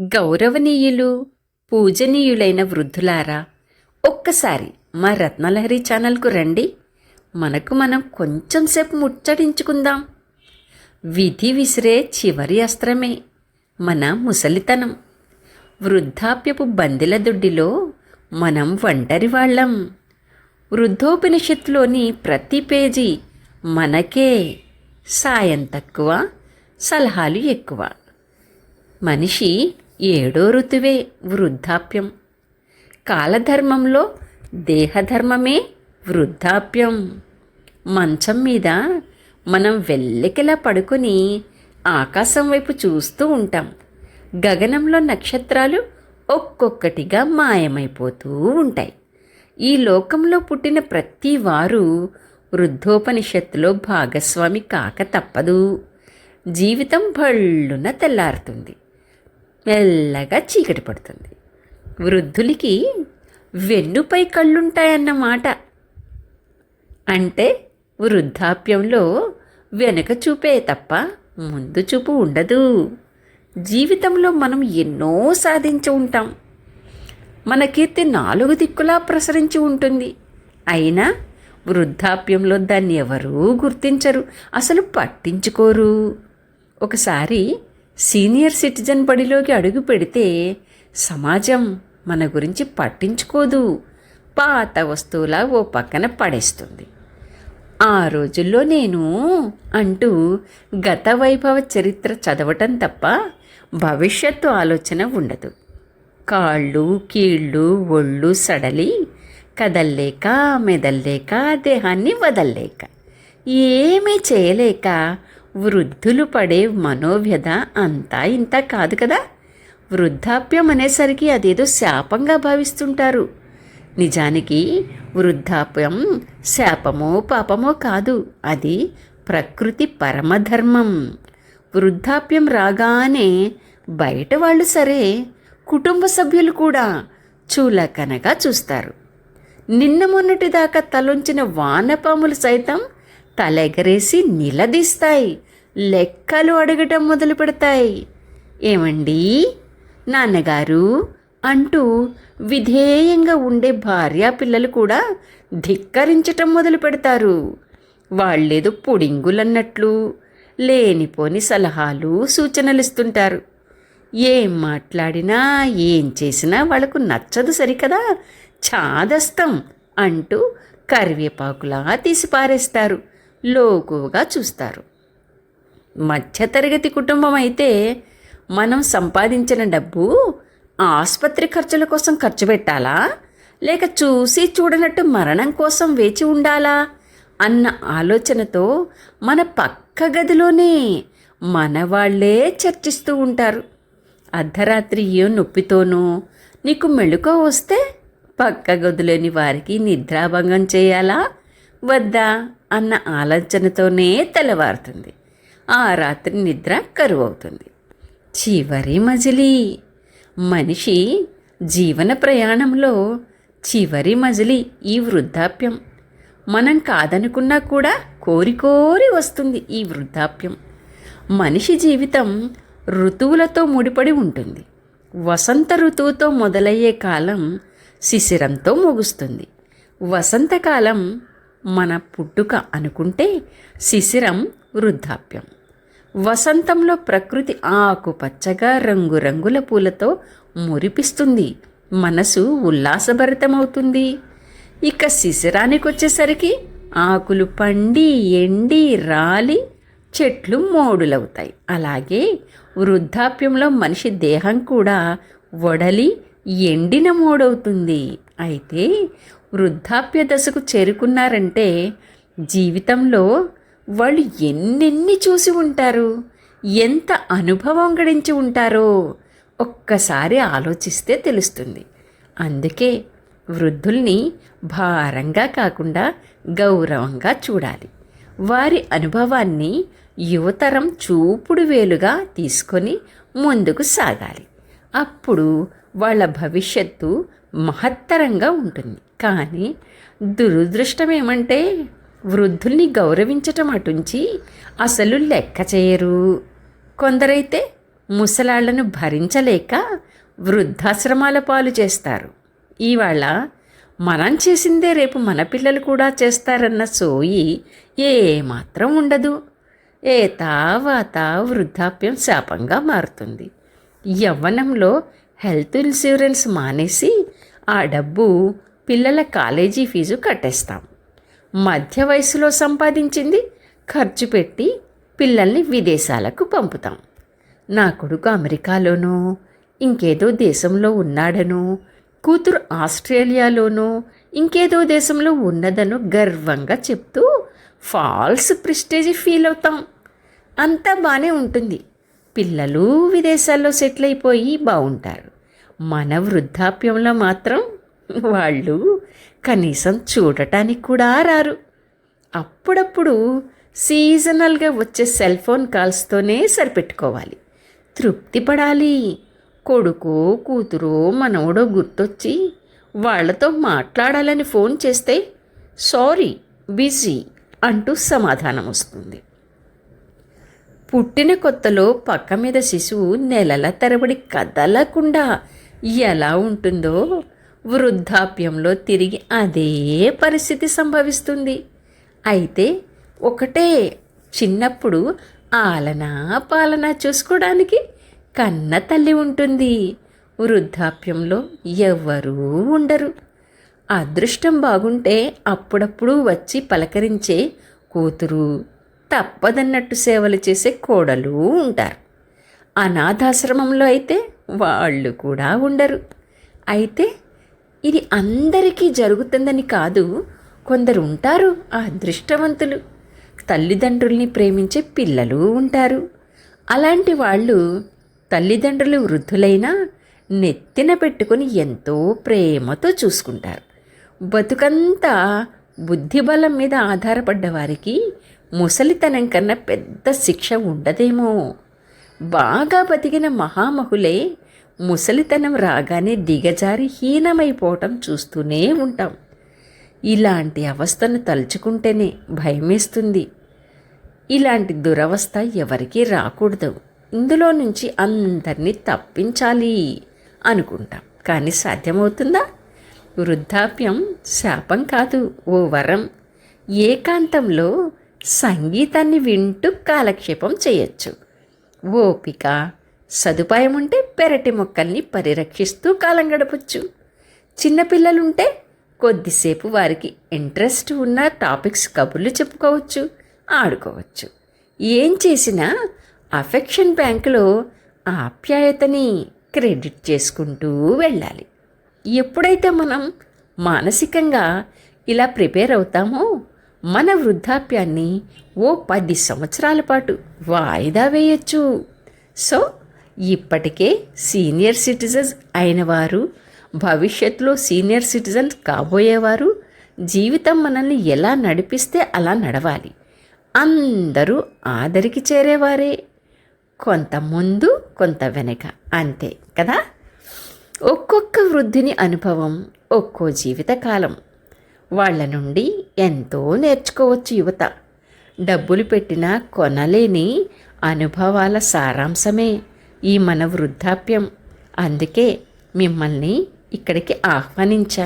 గౌరవనీయులు పూజనీయులైన వృద్ధులారా ఒక్కసారి మా రత్నలహరి ఛానల్కు రండి. మనకు మనం కొంచెంసేపు ముచ్చడించుకుందాం ముచ్చటించుకుందాం. విధి విసిరే చివరి అస్త్రమే మన ముసలితనం. వృద్ధాప్యపు బందిల దుడ్డిలో మనం ఒంటరి వాళ్ళం. వృద్ధోపనిషత్తులోని ప్రతి పేజీ మనకే సాయం తక్కువ సలహాలు ఎక్కువ. మనిషి ఏడో ఋతువే వృద్ధాప్యం. కాలధర్మంలో దేహధర్మమే వృద్ధాప్యం. మంచం మీద మనం వెల్లెకిలా పడుకొని ఆకాశం వైపు చూస్తూ ఉంటాం. గగనంలో నక్షత్రాలు ఒక్కొక్కటిగా మాయమైపోతూ ఉంటాయి. ఈ లోకంలో పుట్టిన ప్రతి వారు వృద్ధోపనిషత్తులో భాగస్వామి కాక తప్పదు. జీవితం భళ్ళున తెల్లారుతుంది. మెల్లగా చీకటి పడుతుంది. వృద్ధులకి వెన్నుపై కళ్ళుంటాయన్నమాట. అంటే వృద్ధాప్యంలో వెనక చూపే తప్ప ముందు చూపు ఉండదు. జీవితంలో మనం ఎన్నో సాధించి ఉంటాం. మన కీర్తి నాలుగు దిక్కులా ప్రసరించి ఉంటుంది. అయినా వృద్ధాప్యంలో దాన్ని ఎవరూ గుర్తించరు. అసలు పట్టించుకోరు. ఒకసారి సీనియర్ సిటిజన్ బడిలోకి అడుగు పెడితే సమాజం మన గురించి పట్టించుకోదు. పాత వస్తువులా ఓ పక్కన పడేస్తుంది. ఆ రోజుల్లో నేను అంటూ గత వైభవ చరిత్ర చదవటం తప్ప భవిష్యత్తు ఆలోచన ఉండదు. కాళ్ళు కీళ్ళు ఒళ్ళు సడలి కదల్లేక మెదల్లేక దేహాన్ని వదల్లేక. ఏమీ చేయలేక వృద్ధులు పడే మనోవ్యధ అంతా ఇంత కాదు కదా? వృద్ధాప్యం అనేసరికి అదేదో శాపంగా భావిస్తుంటారు. నిజానికి వృద్ధాప్యం శాపమో పాపమో కాదు. అది ప్రకృతి పరమధర్మం. వృద్ధాప్యం రాగానే బయట వాళ్ళు సరే కుటుంబ సభ్యులు కూడా చూలకనగా చూస్తారు. నిన్న మొన్నటి దాకా తలొంచిన వానపాములు సైతం తలెగరేసి నిలదీస్తాయి. లెక్కలు అడగటం మొదలు పెడతాయి. ఏమండి? నాన్నగారు అంటూ విధేయంగా ఉండే భార్యా పిల్లలు కూడా ధిక్కరించటం మొదలు పెడతారు. వాళ్ళేదో పుడింగులన్నట్లు లేనిపోని సలహాలు సూచనలు ఇస్తుంటారు ఏం మాట్లాడినా ఏం చేసినా వాళ్ళకు నచ్చదు సరికదా? చాదస్తం అంటూ కరివేపాకులా తీసి పారేస్తారు లోకుగా చూస్తారు. మధ్యతరగతి కుటుంబం అయితే మనం సంపాదించిన డబ్బు ఆసుపత్రి ఖర్చుల కోసం ఖర్చు పెట్టాలా? లేక చూసి చూడనట్టు మరణం కోసం వేచి ఉండాలా? అన్న ఆలోచనతో మన పక్క గదిలోనే మనవాళ్ళే చర్చిస్తూ ఉంటారు. అర్ధరాత్రి ఏ నొప్పితోనూ నీకు మెళుకో వస్తే పక్క గదిలోని వారికి నిద్రాభంగం చేయాలా? వద్దా? అన్న ఆలోచనతోనే తెల్లవారుతుంది. ఆ రాత్రి నిద్ర కరువు అవుతుంది చివరి మజిలీ. మనిషి జీవన ప్రయాణంలో చివరి మజిలీ ఈ వృద్ధాప్యం. మనం కాదనుకున్నా కూడా కోరికోరి వస్తుంది ఈ వృద్ధాప్యం. మనిషి జీవితం ఋతువులతో ముడిపడి ఉంటుంది. వసంత ఋతువుతో మొదలయ్యే కాలం శిశిరంతో ముగుస్తుంది. వసంతకాలం మన పుట్టుక అనుకుంటే శిశిరం వృద్ధాప్యం. వసంతంలో ప్రకృతి ఆకుపచ్చగా రంగురంగుల పూలతో మురిపిస్తుంది. మనసు ఉల్లాసభరితమవుతుంది. ఇక శిశిరానికి వచ్చేసరికి ఆకులు పండి ఎండి రాలి చెట్లు మోడులవుతాయి. అలాగే వృద్ధాప్యంలో మనిషి దేహం కూడా వడలి ఎండిన మోడవుతుంది. అయితే వృద్ధాప్య దశకు చేరుకున్నారంటే జీవితంలో వాళ్ళు ఎన్నెన్ని చూసి ఉంటారు? ఎంత అనుభవం గడించి ఉంటారో ఒక్కసారి ఆలోచిస్తే తెలుస్తుంది. అందుకే వృద్ధుల్ని భారంగా కాకుండా గౌరవంగా చూడాలి. వారి అనుభవాన్ని యువతరం చూపుడు వేలుగా తీసుకొని ముందుకు సాగాలి. అప్పుడు వాళ్ళ భవిష్యత్తు మహత్తరంగా ఉంటుంది. కానీ దురదృష్టం ఏమంటే వృద్ధుల్ని గౌరవించటం అటుంచి అసలు లెక్క చేయరు. కొందరైతే ముసలాళ్ళను భరించలేక వృద్ధాశ్రమాల పాలు చేస్తారు. ఇవాళ మనం చేసిందే రేపు మన పిల్లలు కూడా చేస్తారన్న సోయి ఏమాత్రం ఉండదు. ఏ తావాత వృద్ధాప్యం శాపంగా మారుతుంది. యవ్వనంలో హెల్త్ ఇన్సూరెన్స్ మానేసి ఆ డబ్బు పిల్లల కాలేజీ ఫీజు కట్టేస్తాం. మధ్య వయసులో సంపాదించింది ఖర్చు పెట్టి పిల్లల్ని విదేశాలకు పంపుతాం. నా కొడుకు అమెరికాలోనో ఇంకేదో దేశంలో ఉన్నాడనో కూతురు ఆస్ట్రేలియాలోనో ఇంకేదో దేశంలో ఉన్నదనో గర్వంగా చెప్తూ ఫాల్స్ ప్రిస్టేజ్ ఫీల్ అవుతాం. అంతా బాగానే ఉంటుంది. పిల్లలు విదేశాల్లో సెటిల్ అయిపోయి బాగుంటారు మన వృద్ధాప్యంలో మాత్రం వాళ్ళు కనీసం చూడటానికి కూడా రారు. అప్పుడప్పుడు సీజనల్గా వచ్చే సెల్ ఫోన్ కాల్స్తోనే సరిపెట్టుకోవాలి. తృప్తి పడాలి. కొడుకో కూతురో మనవడో గుర్తొచ్చి వాళ్ళతో మాట్లాడాలని ఫోన్ చేస్తే సారీ బిజీ అంటూ సమాధానం వస్తుంది. పుట్టిన కొత్తలో పక్క మీద శిశువు నెలల తరబడి కదలకుండా ఎలా ఉంటుందో వృద్ధాప్యంలో తిరిగి అదే పరిస్థితి సంభవిస్తుంది. అయితే ఒకటే చిన్నప్పుడు ఆలనా పాలన చూసుకోవడానికి కన్న తల్లి ఉంటుంది. వృద్ధాప్యంలో ఎవ్వరూ ఉండరు. అదృష్టం బాగుంటే అప్పుడప్పుడు వచ్చి పలకరించే కూతురు తప్పదన్నట్టు సేవలు చేసే కోడలు ఉంటారు. అనాథాశ్రమంలో అయితే వాళ్ళు కూడా ఉండరు. అయితే ఇది అందరికీ జరుగుతుందని కాదు కొందరు ఉంటారు ఆ అదృష్టవంతులు. తల్లిదండ్రుల్ని ప్రేమించే పిల్లలు ఉంటారు. అలాంటి వాళ్ళు తల్లిదండ్రులు వృద్ధులైనా నెత్తిన పెట్టుకుని ఎంతో ప్రేమతో చూసుకుంటారు. బతుకంతా బుద్ధిబలం మీద ఆధారపడ్డ వారికి ముసలితనం కన్నా పెద్ద శిక్ష ఉండదేమో. బాగా బతికిన మహామహులే ముసలితనం రాగానే దిగజారి హీనమైపోవటం చూస్తూనే ఉంటాం. ఇలాంటి అవస్థను తలుచుకుంటేనే భయమేస్తుంది. ఇలాంటి దురవస్థ ఎవరికీ రాకూడదు. ఇందులో నుంచి అందరినీ తప్పించాలి అనుకుంటాం. కానీ సాధ్యమవుతుందా? వృద్ధాప్యం శాపం కాదు ఓ వరం. ఏకాంతంలో సంగీతాన్ని వింటూ కాలక్షేపం చేయొచ్చు. ఓపిక సదుపాయం ఉంటే పెరటి మొక్కల్ని పరిరక్షిస్తూ కాలం గడపచ్చు. చిన్నపిల్లలుంటే కొద్దిసేపు వారికి ఇంట్రెస్ట్ ఉన్న టాపిక్స్ కబుర్లు చెప్పుకోవచ్చు ఆడుకోవచ్చు. ఏం చేసినా అఫెక్షన్ బ్యాంకులో ఆప్యాయతని క్రెడిట్ చేసుకుంటూ వెళ్ళాలి. ఎప్పుడైతే మనం మానసికంగా ఇలా ప్రిపేర్ అవుతామో మన వృద్ధాప్యాన్ని ఓ పది సంవత్సరాల పాటు వాయిదా వేయచ్చు. సో ఇప్పటికే సీనియర్ సిటిజన్స్ అయిన వారు భవిష్యత్తులో సీనియర్ సిటిజన్స్ కాబోయేవారు జీవితం మనల్ని ఎలా నడిపిస్తే అలా నడవాలి. అందరూ ఆదరికి చేరేవారే. కొంత ముందు కొంత వెనక. అంతే కదా? ఒక్కొక్క వృద్ధిని అనుభవం ఒక్కో జీవితకాలం. వాళ్ళ నుండి ఎంతో నేర్చుకోవచ్చు యువత. డబ్బులు పెట్టినా కొనలేని అనుభవాల సారాంశమే. ఈ మన వృద్ధాప్యం. అందుకే మిమ్మల్ని ఇక్కడికి ఆహ్వానించా